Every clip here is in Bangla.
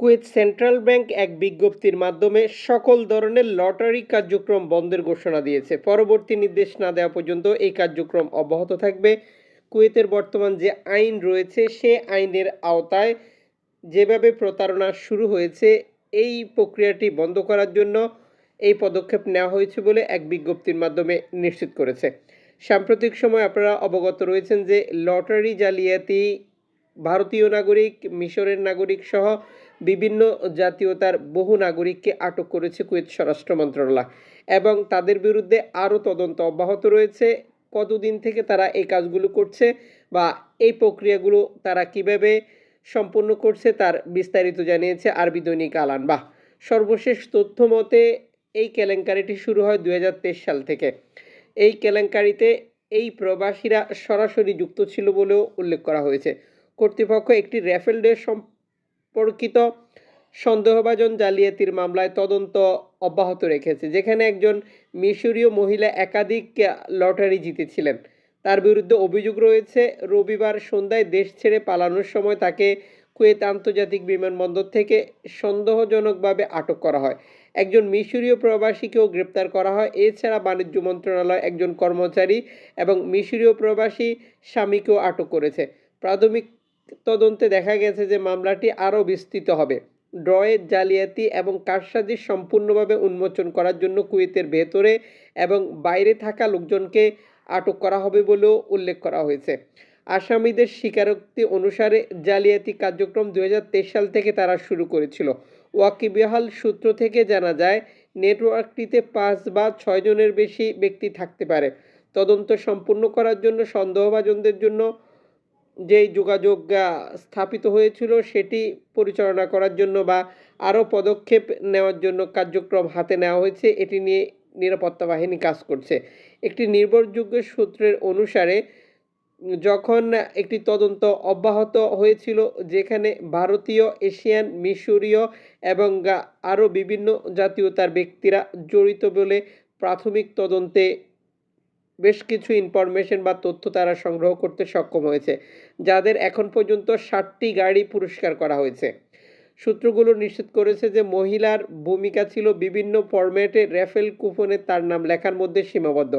কুয়েত সেন্ট্রাল ব্যাংক এক বিজ্ঞপ্তির মাধ্যমে সকল ধরনের লটারি কার্যক্রম বন্ধের ঘোষণা দিয়েছে। পরবর্তী নির্দেশ না দেওয়া পর্যন্ত এই কার্যক্রম অব্যাহত থাকবে। কুয়েতের বর্তমান যে আইন রয়েছে, সে আইনের আওতায় যেভাবে প্রতারণা শুরু হয়েছে, এই প্রক্রিয়াটি বন্ধ করার জন্য এই পদক্ষেপ নেওয়া হয়েছে বলে এক বিজ্ঞপ্তির মাধ্যমে নিশ্চিত করেছে। সাম্প্রতিক সময় আপনারা অবগত রয়েছেন যে লটারি জালিয়াতি ভারতীয় নাগরিক, মিশরের নাগরিক সহ বিভিন্ন জাতীয়তার বহু নাগরিককে আটক করেছে কুয়েত স্বরাষ্ট্র মন্ত্রণালয় এবং তাদের বিরুদ্ধে আরও তদন্ত অব্যাহত রয়েছে। কতদিন থেকে তারা এই কাজগুলো করছে বা এই প্রক্রিয়াগুলো তারা কীভাবে সম্পন্ন করছে তার বিস্তারিত জানিয়েছে আরবি দৈনিক আলান। বাহ! সর্বশেষ তথ্য মতে, এই কেলেঙ্কারিটি শুরু হয় দু হাজার তেইশ সাল থেকে। এই কেলেঙ্কারিতে এই প্রবাসীরা সরাসরি যুক্ত ছিল বলেও উল্লেখ করা হয়েছে। কর্তৃপক্ষ একটি র্যাফেল ডে সম্পর্কিত সন্দেহভাজন জালিয়াতির মামলায় তদন্ত অব্যাহত রেখেছে, যেখানে একজন মিশরীয় মহিলা একাধিক লটারি জিতেছিলেন। তার বিরুদ্ধে অভিযোগ রয়েছে, রবিবার সন্ধ্যায় দেশ ছেড়ে পালানোর সময় তাকে কুয়েত আন্তর্জাতিক বিমানবন্দর থেকে সন্দেহজনকভাবে আটক করা হয়। একজন মিশরীয় প্রবাসীকেও গ্রেপ্তার করা হয়। এছাড়া বাণিজ্য মন্ত্রণালয় একজন কর্মচারী এবং মিশরীয় প্রবাসী স্বামীকেও আটক করেছে। প্রাথমিক তদন্তে দেখা গেছে যে মামলাটি আরও বিস্তৃত হবে। ড্রয়ের জালিয়াতি এবং কারসাজি সম্পূর্ণভাবে উন্মোচন করার জন্য কুয়েতের ভেতরে এবং বাইরে থাকা লোকজনকে আটক করা হবে বলেও উল্লেখ করা হয়েছে। আসামিদের স্বীকারোক্তি অনুসারে জালিয়াতি কার্যক্রম দু হাজার তেইশ সাল থেকে তারা শুরু করেছিল। ওয়াকিবিহাল সূত্র থেকে জানা যায়, নেটওয়ার্কটিতে পাঁচ বা ছয় জনের বেশি ব্যক্তি থাকতে পারে। তদন্ত সম্পূর্ণ করার জন্য সন্দেহভাজনদের জন্য যেই যোগাযোগ স্থাপিত হয়েছিল সেটি পরিচালনা করার জন্য বা আরও পদক্ষেপ নেওয়ার জন্য কার্যক্রম হাতে নেওয়া হয়েছে, এটি নিয়ে নিরাপত্তা বাহিনী কাজ করছে। একটি নির্ভরযোগ্য সূত্রের অনুসারে, যখন একটি তদন্ত অব্যাহত হয়েছিল, যেখানে ভারতীয়, এশিয়ান, মিশরীয় এবং আরও বিভিন্ন জাতীয়তার ব্যক্তিরা জড়িত বলে প্রাথমিক তদন্তে বেশ কিছু ইনফরমেশন বা তথ্য তারা সংগ্রহ করতে সক্ষম হয়েছে, যাদের এখন পর্যন্ত ষাটটি গাড়ি পুরস্কার করা হয়েছে। সূত্রগুলো নিশ্চিত করেছে যে মহিলার ভূমিকা ছিল বিভিন্ন ফরম্যাটে র্যাফেল কুপনে তার নাম লেখার মধ্যে সীমাবদ্ধ।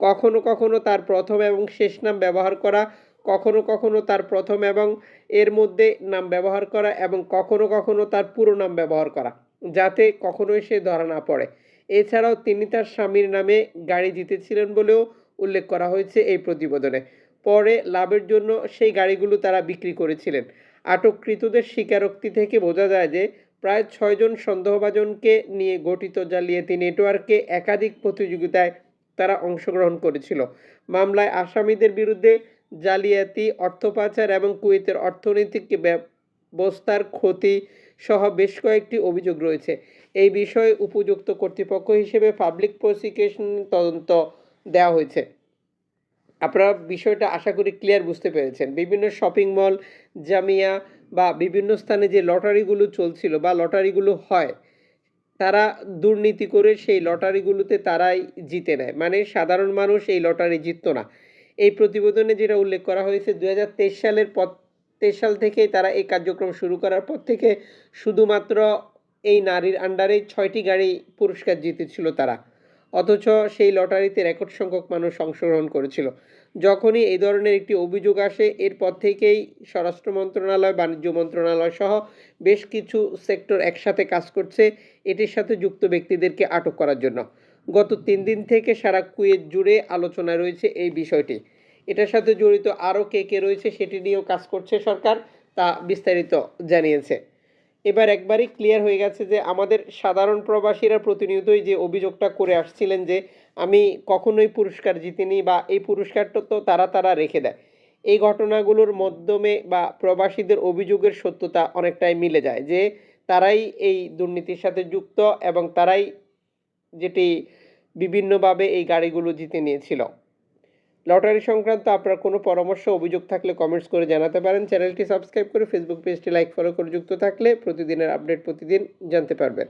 কখনো কখনো তার প্রথম এবং শেষ নাম ব্যবহার করা, কখনো কখনো তার প্রথম এবং এর মধ্যে নাম ব্যবহার করা এবং কখনো কখনো তার পুরো নাম ব্যবহার করা, যাতে কখনোই সে ধরা না পড়ে। এছাড়াও তিনি তার স্বামীর নামে গাড়ি জিতেছিলেন বলেও উল্লেখ করা হয়েছে এই প্রতিবেদনে। পরে লাভের জন্য সেই গাড়িগুলো তারা বিক্রি করেছিলেন। আটককৃতদের স্বীকারোক্তি থেকে বোঝা যায় যে, প্রায় ছয়জন সন্দেহভাজনকে নিয়ে গঠিত জালিয়াতি নেটওয়ার্কে একাধিক প্রতিযোগিতায় তারা অংশগ্রহণ করেছিল। মামলায় আসামিদের বিরুদ্ধে জালিয়াতি অর্থ পাচার এবং কুয়েতের অর্থনৈতিক ব্যবস্থার ক্ষতি সহ বেশ কয়েকটি অভিযোগ রয়েছে। এই বিষয়ে উপযুক্ত কর্তৃপক্ষ হিসেবে পাবলিক প্রসিকিউশন তদন্ত দেওয়া হয়েছে। আপনারা বিষয়টা আশা করি ক্লিয়ার বুঝতে পেরেছেন। বিভিন্ন শপিং মল জামিয়া বা বিভিন্ন স্থানে যে লটারিগুলো চলছিল বা লটারিগুলো হয়, তারা দুর্নীতি করে সেই লটারিগুলোতে তারাই জিতে নেয়। মানে সাধারণ মানুষ এই লটারি জিততো না। এই প্রতিবেদনে যেটা উল্লেখ করা হয়েছে দুহাজার তেইশ সালের পর, তেইশ সাল থেকেই তারা এই কার্যক্রম শুরু করার পর থেকে শুধুমাত্র এই নারীর আন্ডারে ছয়টি গাড়ি পুরস্কার জিতেছিল তারা। অথচ সেই লটারিতে রেকর্ড সংখ্যক মানুষ অংশগ্রহণ করেছিল। যখনই এই ধরনের একটি অভিযোগ আসে, এরপর থেকেই স্বরাষ্ট্র মন্ত্রণালয়, বাণিজ্য মন্ত্রণালয় সহ বেশ কিছু সেক্টর একসাথে কাজ করছে, এটির সাথে যুক্ত ব্যক্তিদেরকে আটক করার জন্য। গত তিন দিন থেকে সারা কুয়েত জুড়ে আলোচনা রয়েছে এই বিষয়টি। এটার সাথে জড়িত আরও কে কে রয়েছে সেটি নিয়েও কাজ করছে সরকার, তা বিস্তারিত জানিয়েছে। এবার একবারই ক্লিয়ার হয়ে গেছে যে আমাদের সাধারণ প্রবাসীরা প্রতিনিয়তই যে অভিযোগটা করে আসছিলেন যে আমি কখনোই পুরস্কার জিতিনি বা এই পুরস্কারটা তো তারা তারা রেখে দেয়। এই ঘটনাগুলোর মাধ্যমে বা প্রবাসীদের অভিযোগের সত্যতা অনেকটাই মিলে যায় যে তারাই এই দুর্নীতির সাথে যুক্ত এবং তারাই যেটি বিভিন্নভাবে এই গাড়িগুলো জিতে নিয়েছিল। লটারি সংক্রান্ত আপনার কোনো পরামর্শ, অভিযোগ থাকলে কমেন্টস করে জানাতে পারেন। চ্যানেলটি সাবস্ক্রাইব করে ফেসবুক পেজটি লাইক ফলো করে যুক্ত থাকলে প্রতিদিনের আপডেট প্রতিদিন জানতে পারবেন।